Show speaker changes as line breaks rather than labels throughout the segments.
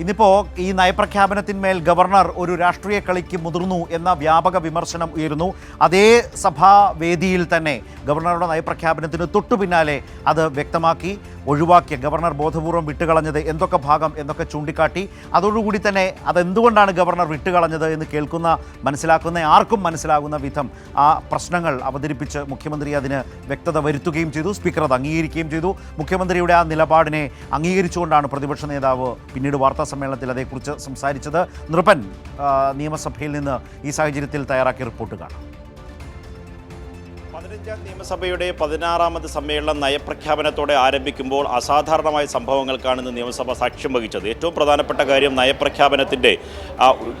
ഇന്നിപ്പോൾ ഈ നയപ്രഖ്യാപനത്തിന്മേൽ ഗവർണർ ഒരു രാഷ്ട്രീയ കളിക്ക് മുതിർന്നു എന്ന വ്യാപക വിമർശനം ഉയരുന്നു. അതേ സഭാവേദിയിൽ തന്നെ ഗവർണറുടെ നയപ്രഖ്യാപനത്തിന് തൊട്ടു പിന്നാലെ അത് വ്യക്തമാക്കി. ഒഴിവാക്കിയ ഗവർണർ ബോധപൂർവം വിട്ടുകളഞ്ഞത് എന്തൊക്കെ ഭാഗം എന്നൊക്കെ ചൂണ്ടിക്കാട്ടി. അതോടുകൂടി തന്നെ അതെന്തുകൊണ്ടാണ് ഗവർണർ വിട്ടുകളഞ്ഞത് എന്ന് കേൾക്കുന്ന മനസ്സിലാക്കുന്ന ആർക്കും മനസ്സിലാകുന്ന വിധം ആ പ്രശ്നങ്ങൾ അവതരിപ്പിച്ച് മുഖ്യമന്ത്രി അതിന് വ്യക്തത വരുത്തുകയും ചെയ്തു സ്പീക്കർ അത് അംഗീകരിക്കുകയും ചെയ്തു. മുഖ്യമന്ത്രിയുടെ ആ നിലപാടിനെ അംഗീകരിച്ചുകൊണ്ടാണ് പ്രതിപക്ഷ നേതാവ് പിന്നീട് വാർത്താ സമ്മേളനത്തിൽ അതേക്കുറിച്ച് സംസാരിച്ചത്. നൃപൻ നിയമസഭയിൽ നിന്ന് ഈ സാഹചര്യത്തിൽ തയ്യാറാക്കിയ റിപ്പോർട്ട് കാണാം.
പതിനഞ്ചാം നിയമസഭയുടെ പതിനാറാമത് സമ്മേളനം നയപ്രഖ്യാപനത്തോടെ ആരംഭിക്കുമ്പോൾ അസാധാരണമായ സംഭവങ്ങൾക്കാണ് ഇന്ന് നിയമസഭ സാക്ഷ്യം വഹിച്ചത്. ഏറ്റവും പ്രധാനപ്പെട്ട കാര്യം നയപ്രഖ്യാപനത്തിന്റെ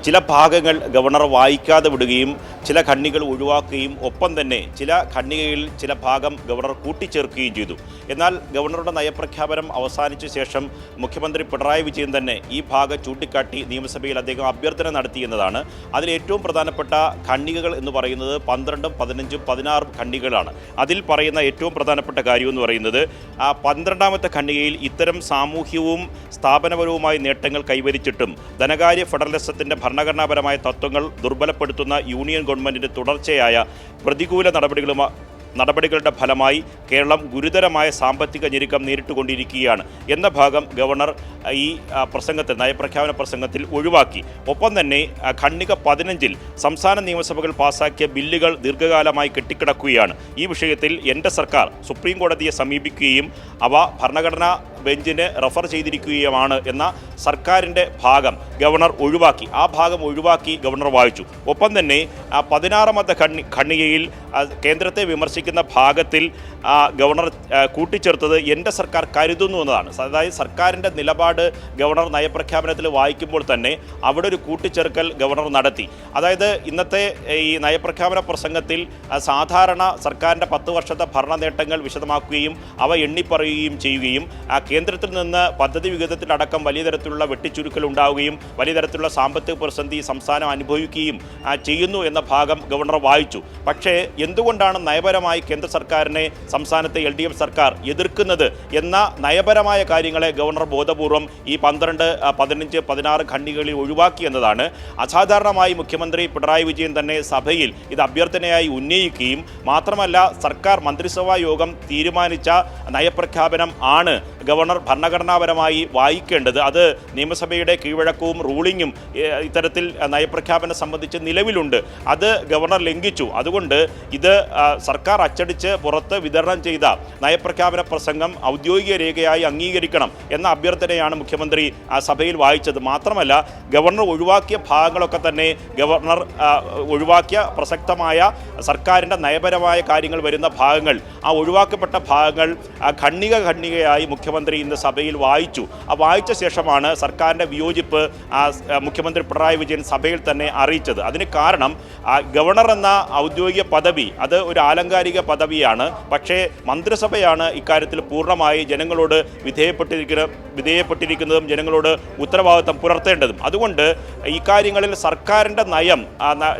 ചില ഭാഗങ്ങൾ ഗവർണർ വായിക്കാതെ വിടുകയും ചില ഖണ്ണികൾ ഒഴിവാക്കുകയും ഒപ്പം തന്നെ ചില ഖണ്ണികയിൽ ചില ഭാഗം ഗവർണർ കൂട്ടിച്ചേർക്കുകയും ചെയ്തു. എന്നാൽ ഗവർണറുടെ നയപ്രഖ്യാപനം അവസാനിച്ച ശേഷം മുഖ്യമന്ത്രി പിണറായി വിജയൻ തന്നെ ഈ ഭാഗം ചൂണ്ടിക്കാട്ടി നിയമസഭയിൽ അദ്ദേഹം അഭ്യർത്ഥന നടത്തി എന്നതാണ്. അതിൽ ഏറ്റവും പ്രധാനപ്പെട്ട ഖണ്ഡികകൾ എന്ന് പറയുന്നത് പന്ത്രണ്ടും പതിനഞ്ചും പതിനാറും ഖണ്ഡികളാണ് അതിൽ പറയുന്ന ഏറ്റവും പ്രധാനപ്പെട്ട കാര്യം എന്ന് പറയുന്നത് ആ പന്ത്രണ്ടാമത്തെ ഖണ്ഡികയിൽ ഇത്തരം സാമൂഹ്യവും സ്ഥാപനപരവുമായ നേട്ടങ്ങൾ കൈവരിച്ചിട്ടും ധനകാര്യ ഫെഡറലിസത്തിന്റെ ഭരണഘടനാപരമായ തത്വങ്ങൾ ദുർബലപ്പെടുത്തുന്ന യൂണിയൻ ഗവൺമെന്റിന്റെ തുടർച്ചയായ പ്രതികൂല നടപടികളുമായി നടപടികളുടെ ഫലമായി കേരളം ഗുരുതരമായ സാമ്പത്തിക ഞെരുക്കം നേരിട്ടുകൊണ്ടിരിക്കുകയാണ് എന്ന ഭാഗം ഗവർണർ ഈ പ്രസംഗത്തിൽ നയപ്രഖ്യാപന പ്രസംഗത്തിൽ ഒഴിവാക്കി. ഒപ്പം തന്നെ ഖണ്ണിക പതിനഞ്ചിൽ സംസ്ഥാന നിയമസഭകൾ പാസാക്കിയ ബില്ലുകൾ ദീർഘകാലമായി കെട്ടിക്കിടക്കുകയാണ്. ഈ വിഷയത്തിൽ എന്റെ സർക്കാർ സുപ്രീം കോടതിയെ സമീപിക്കുകയും അവ ഭരണഘടനാ ബെഞ്ചിന് റഫർ ചെയ്തിരിക്കുകയുമാണ് എന്ന സർക്കാരിന്റെ ഭാഗം ഗവർണർ ഒഴിവാക്കി. ആ ഭാഗം ഒഴിവാക്കി ഗവർണർ വായിച്ചു. ഒപ്പം തന്നെ പതിനാറാമത്തെ ഖണ്ണി ഖണ്ണികയിൽ കേന്ദ്രത്തെ കേന്ദ്രത്തെ വിമർശിക്കുന്ന ഭാഗത്തിൽ ഗവർണർ കൂട്ടിച്ചേർത്തത് എന്റെ സർക്കാർ കരുതുന്നു എന്നതാണ്. അതായത് സർക്കാരിന്റെ നിലപാട് ഗവർണർ നയപ്രഖ്യാപനത്തിൽ വായിക്കുമ്പോൾ തന്നെ അവിടെ ഒരു കൂട്ടിച്ചേർക്കൽ ഗവർണർ നടത്തി. അതായത് ഇന്നത്തെ ഈ നയപ്രഖ്യാപന പ്രസംഗത്തിൽ സാധാരണ സർക്കാരിന്റെ പത്ത് വർഷത്തെ ഭരണ നേട്ടങ്ങൾ വിശദമാക്കുകയും അവ എണ്ണിപ്പറയുകയും ചെയ്യുകയും ആ, കേന്ദ്രത്തിൽ നിന്ന് പദ്ധതി വിഹിതത്തിലടക്കം വലിയ തരത്തിലുള്ള വെട്ടിച്ചുരുക്കൽ ഉണ്ടാവുകയും വലിയ തരത്തിലുള്ള സാമ്പത്തിക പ്രതിസന്ധി സംസ്ഥാനം അനുഭവിക്കുകയും ചെയ്യുന്നു എന്ന ഭാഗം ഗവർണർ വായിച്ചു. പക്ഷേ എന്തുകൊണ്ടാണ് നയപരമായി കേന്ദ്ര സർക്കാരിനെ സംസ്ഥാനത്തെ എൽ സർക്കാർ എതിർക്കുന്നത് എന്ന നയപരമായ കാര്യങ്ങളെ ഗവർണർ ബോധപൂർവം ഈ പന്ത്രണ്ട് പതിനഞ്ച് പതിനാറ് ഖണ്ഡികളിൽ ഒഴിവാക്കി എന്നതാണ്. അസാധാരണമായി മുഖ്യമന്ത്രി പിണറായി വിജയൻ തന്നെ സഭയിൽ ഇത് അഭ്യർത്ഥനയായി ഉന്നയിക്കുകയും മാത്രമല്ല സർക്കാർ മന്ത്രിസഭാ യോഗം തീരുമാനിച്ച നയപ്രഖ്യാപനം ആണ് ഗവർണർ ഭരണഘടനാപരമായി വായിക്കേണ്ടത് അത് നിയമസഭയുടെ കീഴ്വഴക്കവും റൂളിങ്ങും ഇത്തരത്തിൽ നയപ്രഖ്യാപനം സംബന്ധിച്ച് നിലവിലുണ്ട്. അത് ഗവർണർ ലംഘിച്ചു. അതുകൊണ്ട് ഇത് സർക്കാർ അച്ചടിച്ച് പുറത്ത് വിതരണം ചെയ്ത നയപ്രഖ്യാപന പ്രസംഗം ഔദ്യോഗിക രേഖയായി അംഗീകരിക്കണം എന്ന അഭ്യർത്ഥനയാണ് മുഖ്യമന്ത്രി സഭയിൽ വായിച്ചത്. മാത്രമല്ല ഗവർണർ ഒഴിവാക്കിയ ഭാഗങ്ങളൊക്കെ തന്നെ ഗവർണർ ഒഴിവാക്കിയ പ്രസക്തമായ സർക്കാരിന്റെ നയപരമായ കാര്യങ്ങൾ വരുന്ന ഭാഗങ്ങൾ ആ ഒഴിവാക്കപ്പെട്ട ഭാഗങ്ങൾ ആ, ഖണ്ഡിക ഖണ്ഡികയായി മുഖ്യമന്ത്രി ഇന്ന് സഭയിൽ വായിച്ചു. ആ വായിച്ച ശേഷമാണ് സർക്കാരിന്റെ വിയോജിപ്പ് മുഖ്യമന്ത്രി പിണറായി വിജയൻ സഭയിൽ തന്നെ അറിയിച്ചത്. അതിന് കാരണം ഗവർണർ എന്ന ഔദ്യോഗിക പദവി അത് ഒരു ആലങ്കാരിക പദവിയാണ്. പക്ഷേ മന്ത്രിസഭയാണ് ഇക്കാര്യത്തിൽ പൂർണമായി ജനങ്ങളോട് വിധേയപ്പെട്ടിരിക്കുന്ന വിധേയപ്പെട്ടിരിക്കുന്നതും ജനങ്ങളോട് ഉത്തരവാദിത്തം പുലർത്തേണ്ടതും. അതുകൊണ്ട് ഇക്കാര്യങ്ങളിൽ സർക്കാരിന്റെ നയം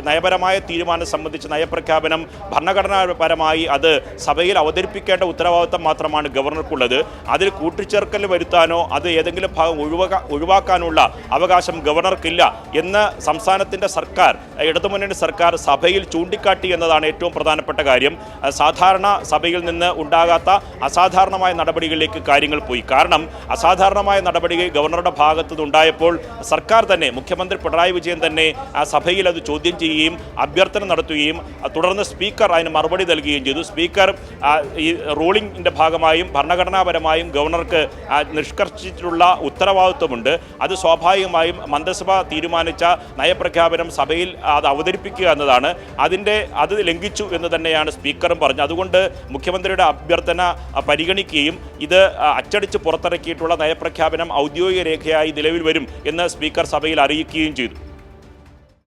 നയപരമായ തീരുമാനം സംബന്ധിച്ച് നയപ്രഖ്യാപനം ഭരണഘടനാപരമായി അത് സഭയിൽ അവതരിപ്പിക്കേണ്ട ഉത്തരവാദിത്തം മാത്രമാണ് ഗവർണർക്കുള്ളത്. അതിൽ കൂട്ടിച്ചേർക്കൽ വരുത്താനോ അത് ഏതെങ്കിലും ഭാഗം ഒഴിവാക്കാ ഒഴിവാക്കാനുള്ള അവകാശം ഗവർണർക്കില്ല എന്ന് സംസ്ഥാനത്തിന്റെ സർക്കാർ ഇടതുമുന്നണി സർക്കാർ സഭയിൽ ചൂണ്ടിക്കാട്ടി എന്നതാണ് ഏറ്റവും പ്രധാനപ്പെട്ട കാര്യം. സാധാരണ സഭയിൽ നിന്ന് ഉണ്ടാകാത്ത അസാധാരണമായ നടപടികളിലേക്ക് കാര്യങ്ങൾ പോയി. കാരണം അസാധാരണമായ നടപടി ഗവർണറുടെ ഭാഗത്തു നിന്നുണ്ടായപ്പോൾ സർക്കാർ തന്നെ മുഖ്യമന്ത്രി പിണറായി വിജയൻ തന്നെ ആ സഭയിൽ അത് ചോദ്യം ചെയ്യുകയും അഭ്യർത്ഥന നടത്തുകയും തുടർന്ന് സ്പീക്കർ അതിന് മറുപടി നൽകുകയും ചെയ്തു. സ്പീക്കർ ഈ റൂളിംഗിന്റെ ഭാഗമായും ഭരണഘടനാപരമായും ഗവർണർക്ക് നിഷ്കർഷിച്ചിട്ടുള്ള ഉത്തരവാദിത്വമുണ്ട്. അത് സ്വാഭാവികമായും മന്ത്രിസഭ തീരുമാനിച്ച നയപ്രഖ്യാപനം സഭയിൽ അത് അവതരിപ്പിക്കുക എന്നതാണ്. അതിന്റെ അത് ലംഘിച്ചു എന്ന് തന്നെയാണ് സ്പീക്കറും പറഞ്ഞത്. അതുകൊണ്ട് മുഖ്യമന്ത്രിയുടെ അഭ്യർത്ഥന പരിഗണിക്കുകയും ഇത് അച്ചടിച്ച് പുറത്തിറക്കിയിട്ടുള്ള നയപ്രഖ്യാപനം ഔദ്യോഗിക രേഖയായി നിലവിൽ വരും എന്ന് സ്പീക്കർ സഭയിൽ അറിയിക്കുകയും ചെയ്തു.